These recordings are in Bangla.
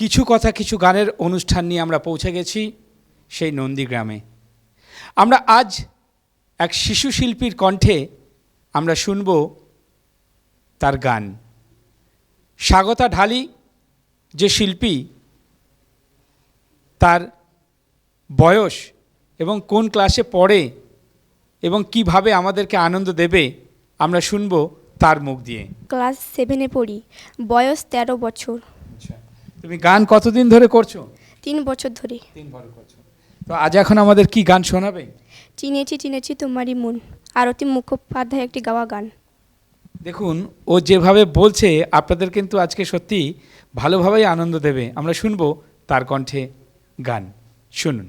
কিছু কথা, কিছু গানের অনুষ্ঠান নিয়ে আমরা পৌঁছে গেছি সেই নন্দীগ্রামে। আমরা আজ এক শিশু শিল্পীর কণ্ঠে আমরা শুনব তার গান। স্বাগতা ঢালি যে শিল্পী, তার বয়স এবং কোন ক্লাসে পড়ে এবং কীভাবে আমাদেরকে আনন্দ দেবে, আমরা শুনব তার মুখ দিয়ে। ক্লাস সেভেনে পড়ি। বয়স তেরো বছর। তুমি গান কতদিন ধরে করছ? তিন বছর ধরে। তিন বছর করছ। তো আজ এখন আমাদের কি গান শোনাবে? চিনেছি চিনেছি তোমারই মন। আরতি মুখোপাধ্যায় একটি গাওয়া গান। দেখুন ও যেভাবে বলছে আপনাদের কিন্তু আজকে সত্যি ভালোভাবেই আনন্দ দেবে। আমরা শুনব তার কণ্ঠে গান। শুনুন।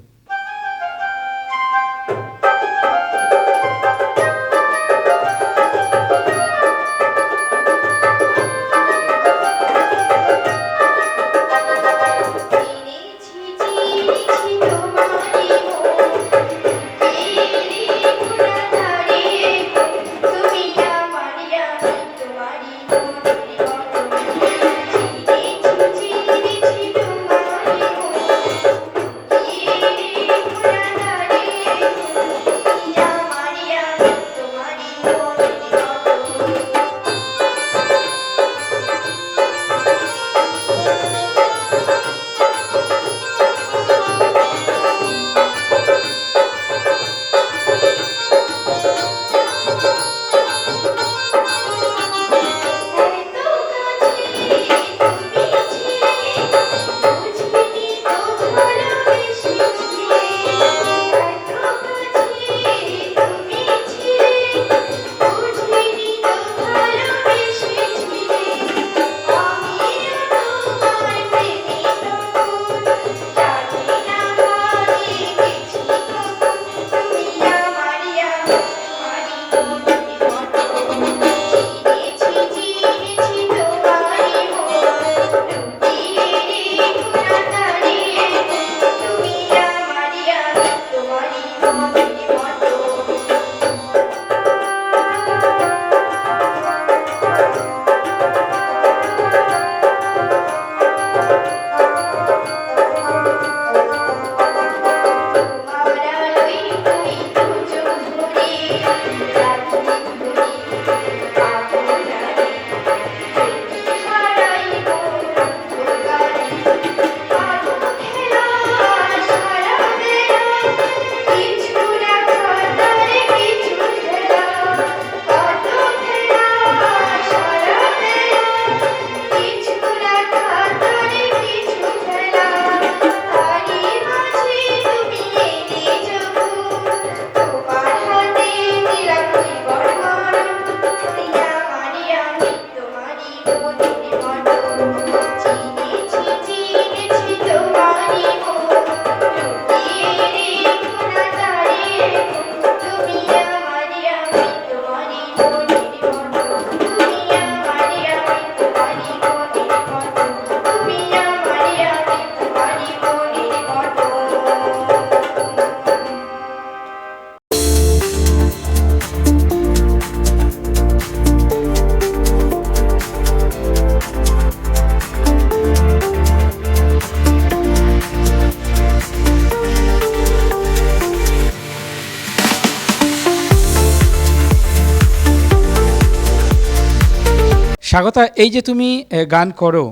স্বাগতা এই যে তুমি গান করো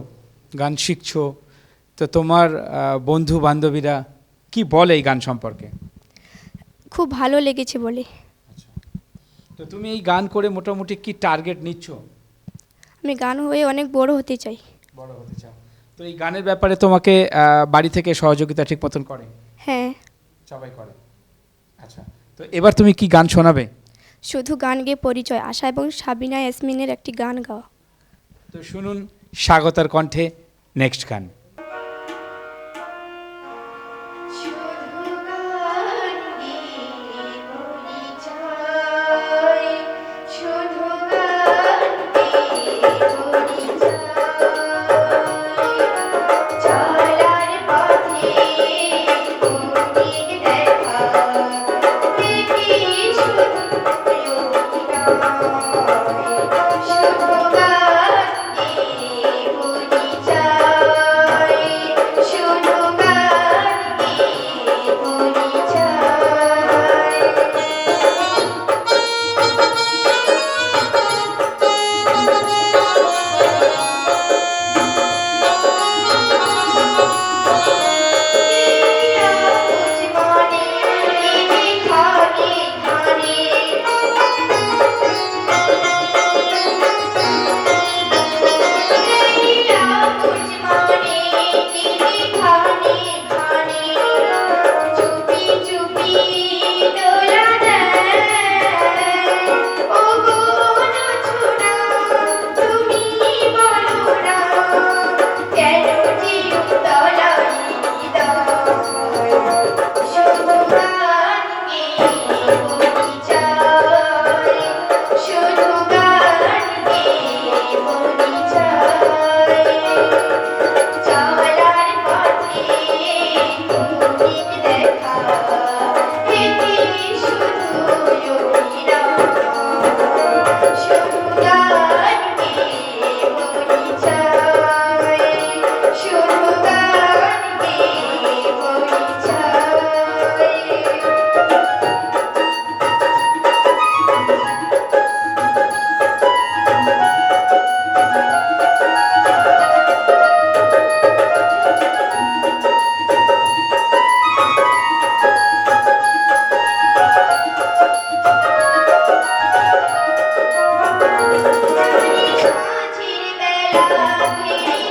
গান শিখছো তো তোমার বন্ধু বান্ধবীরা কি বলে এই গান সম্পর্কে? খুব ভালো লেগেছে বলে। তো তুমি এই গান করে মোটামুটি কি টার্গেট নিচ্ছ? আমি গান হয়ে অনেক বড় হতে চাই। বড় হতে চাও। তো এই গানের ব্যাপারে তোমাকে বাড়ি থেকে সহযোগিতা ঠিক মতন করে? হ্যাঁ। সবাই করে। আচ্ছা। তো এবার তুমি কি গান শোনাবে? শুধু গান গেয়ে পরিচয় আশা এবং সাবিনা ইয়াসমিনের একটি গান গাওয়া। তো শুনুন স্বাগতার কণ্ঠে নেক্সট গান।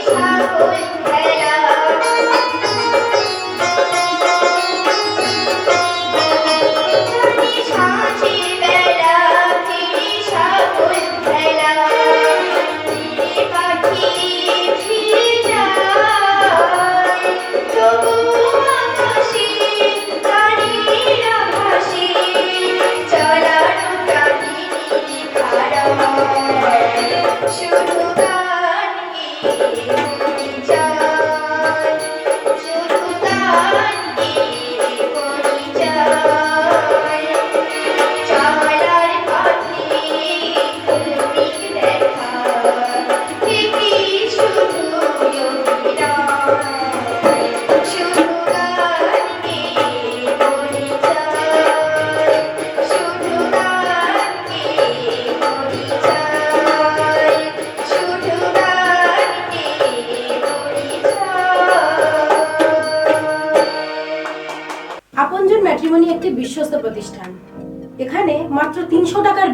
সাগরে।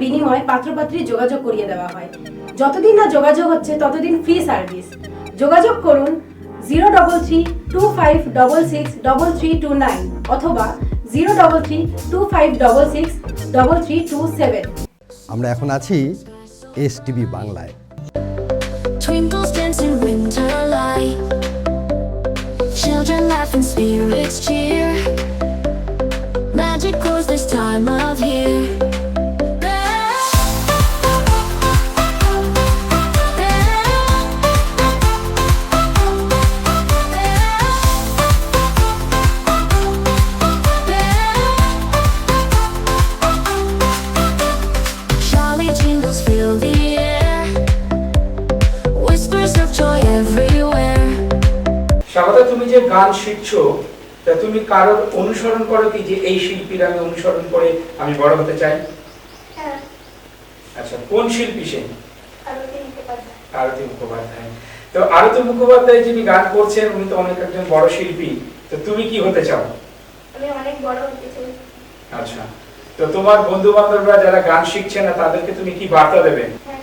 বিনিময়ে পাত্রপাত্রী যোগাযোগ করিয়ে দেওয়া হয় যতদিন না যোগাযোগ হচ্ছে ততদিন ফ্রি সার্ভিস যোগাযোগ করুন zero double three two five double six double three two nine অথবা zero double three two five double six double three two seven আমরা এখন আছি এস টিভি বাংলায় Twinkles dance in winter light. Children laugh and spirits cheer. Magic grows this time of year. গান শিখছো তা তুমি কারোর অনুসরণ করো কি যে এই শিল্পীর আমি অনুসরণ করে আমি বড় হতে চাই? হ্যাঁ। আচ্ছা কোন শিল্পী সে? আরতি মুখোপাধ্যায়। তো আরতি মুখোপাধ্যায় যিনি গান করছেন উনি তো অনেক একজন বড় শিল্পী। তো তুমি কি হতে চাও? আমি অনেক বড় হতে চাই। আচ্ছা তো তোমার বন্ধু বান্ধবরা যারা গান শিখছে না তাদেরকে তুমি কি বার্তা দেবে? হ্যাঁ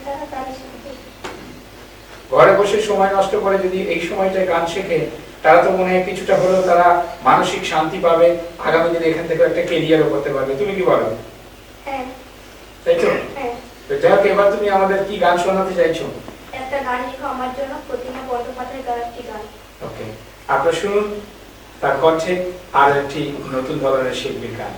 ঘরে বসে সময় নষ্ট করে যদি এই সময়টায় গান শেখে তারা তো মনে হয় কিছুটা হলেও তারা মানসিক শান্তি পাবে আগামী দিনে এখান থেকে একটা কেরিয়ারও করতে পারবে। তুমি কি বলো? হ্যাঁ। তাই তো? হ্যাঁ। যাই হোক এবার তুমি আমাদের কি গান শোনাতে চাইছো? একটা গান লিখো আমার জন্য প্রতিমা বন্দ্যোপাধ্যায় গাওয়া একটি গান। ওকে। আপনারা শুনুন তার কণ্ঠে আর একটি নতুন ধরনের শিল্পীর গান।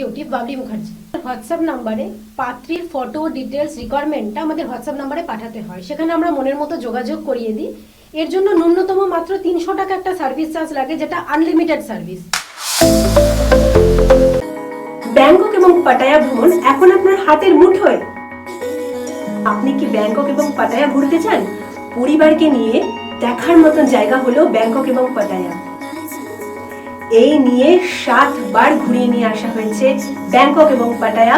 এক্সিকিউটিভ বাবলি মুখার্জি। হোয়াটসঅ্যাপ নাম্বারে পাত্রীর ফটো ডিটেলস রিকোয়ারমেন্টটা আমাদের হোয়াটসঅ্যাপ নাম্বারে পাঠাতে হয়। সেখানে আমরা মনের মতো যোগাযোগ করিয়ে দিই। এর জন্য ন্যূনতম মাত্র তিনশো টাকা একটা সার্ভিস চার্জ লাগে, যেটা আনলিমিটেড সার্ভিস ব্যাংকক এবং পাটায়া ভ্রমণ এখন আপনার হাতের মুঠোয় আপনি কি ব্যাংকক এবং পাটায়া ঘুরতে চান? পরিবারকে নিয়ে দেখার মতন জায়গা হলো ব্যাংকক এবং পাটায়া। এই নিয়ে সাতবার ঘুরিয়ে নিয়ে আসা হয়েছে ব্যাংকক এবং পাটায়া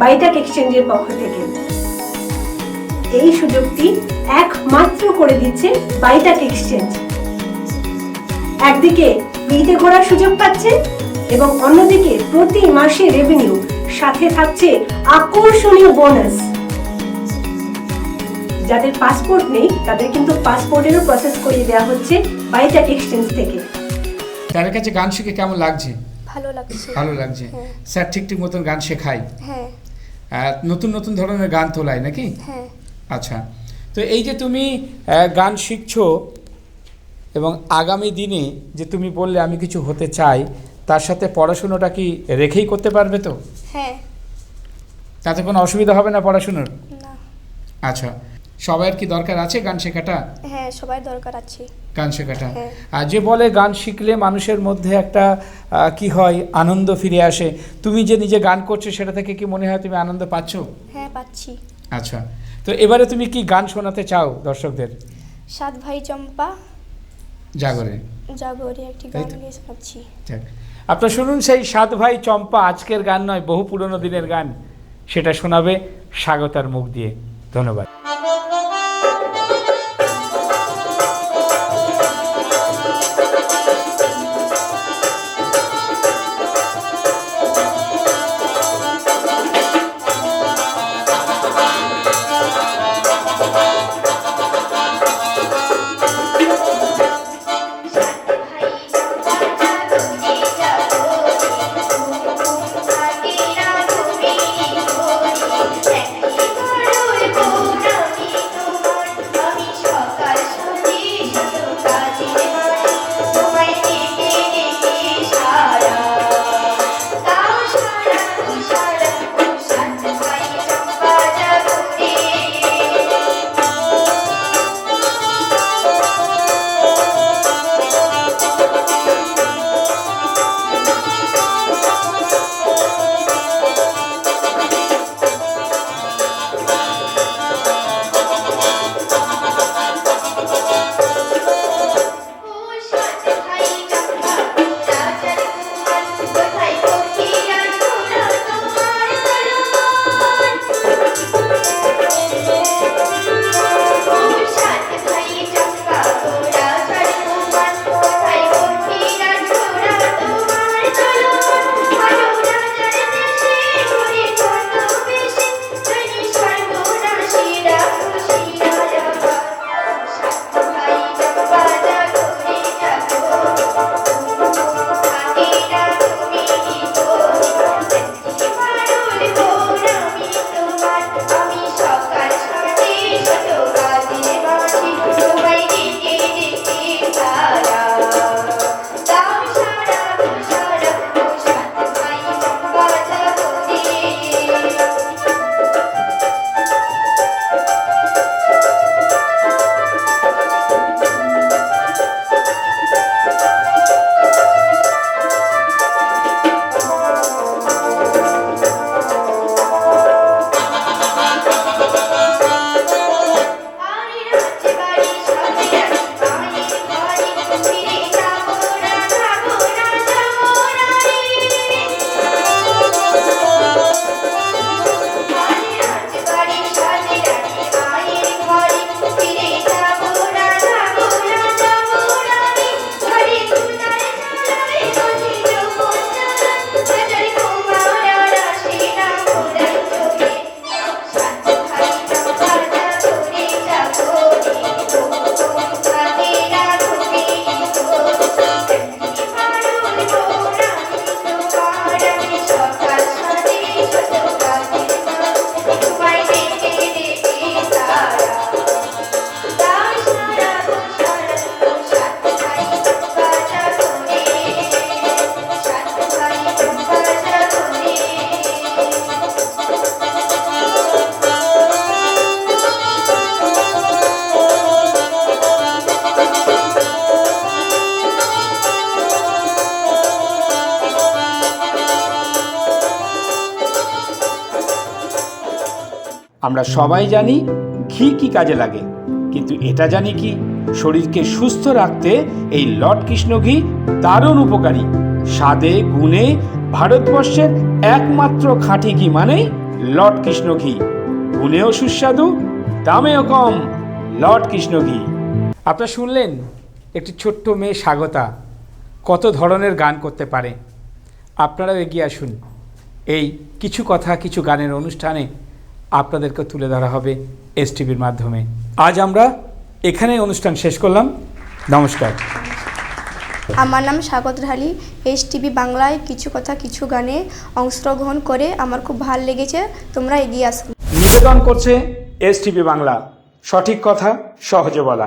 বাইটাক এক্সচেঞ্জের পক্ষ থেকে। এই সুযোগটি একমাত্র করে দিচ্ছে বাইটাক এক্সচেঞ্জ। একদিকে ফ্রিতে ঘোরার সুযোগ পাচ্ছে এবং অন্যদিকে প্রতি মাসে রেভিনিউ সাথে থাকছে আকর্ষণীয় বোনাস যাদের পাসপোর্ট নেই, তাদের কিন্তু পাসপোর্টেরও প্রসেস করিয়ে দেওয়া হচ্ছে বাইটাক এক্সচেঞ্জ থেকে। তার কাছে গান শিখে কেমন লাগছে? ভালো লাগছে। ভালো লাগছে। হ্যাঁ। স্যার ঠিক ঠিক মতন গান শেখায়। হ্যাঁ। নতুন নতুন ধরনের গান তোলায় নাকি? হ্যাঁ। আচ্ছা। তো এই যে তুমি গান শিখছো এবং আগামী দিনে যে তুমি বললে আমি কিছু হতে চাই তার সাথে পড়াশুনোটা কি রেখেই করতে পারবে তো? হ্যাঁ। তাতে কোনো অসুবিধা হবে না পড়াশুনোর? না। আচ্ছা। সবাইয়ের কি দরকার আছে গান শেখাটা? হ্যাঁ সবাই দরকার আছে। গান শেখাটা। হ্যাঁ। আর যে বলে গান শিখলে মানুষের মধ্যে একটা কি হয় আনন্দ ফিরে আসে। তুমি যে নিজে গান করছ সেটা থেকে কি মনে হয় তুমি আনন্দ পাচ্ছ? হ্যাঁ পাচ্ছি। আচ্ছা। তো এবারে তুমি কি গান শোনাতে চাও দর্শকদের? সাত ভাই চম্পা। জাগরে। জাগরে একটি গান? গেয়ে শোনাচ্ছি। আপনারা শুনুন সেই সাত ভাই চম্পা আজকের গান নয় বহু পুরনো দিনের গান। সেটা শোনাবে স্বাগতার মুখ দিয়ে। ধন্যবাদ। আমরা সবাই জানি ঘি কি কাজে লাগে। কিন্তু এটা জানি কি? শরীরকে সুস্থ রাখতে এই লর্ড কৃষ্ণ ঘি দারুণ উপকারী। স্বাদে, গুণে ভারতবর্ষের একমাত্র খাঁটি ঘি মানেই লর্ড কৃষ্ণ ঘি। গুণেও সুস্বাদু, দামেও কম, লর্ড কৃষ্ণ ঘি। আপনারা শুনলেন একটি ছোট্ট মেয়ে স্বাগতা। কত ধরনের গান করতে পারে? আপনারাও এগিয়ে আসুন। এই কিছু কথা, কিছু গানের অনুষ্ঠানে আপনাদেরকে তুলে ধরা হবে এস টিভির মাধ্যমে। আজ আমরা এখানে অনুষ্ঠান শেষ করলাম। নমস্কার। আমার নাম স্বাগত ঢালি। এস টিভি বাংলায় কিছু কথা কিছু গানে অংশগ্রহণ করে আমার খুব ভালো লেগেছে। তোমরা এগিয়ে আসো। নিবেদন করছে এস টিভি বাংলা। সঠিক কথা সহজে বলা।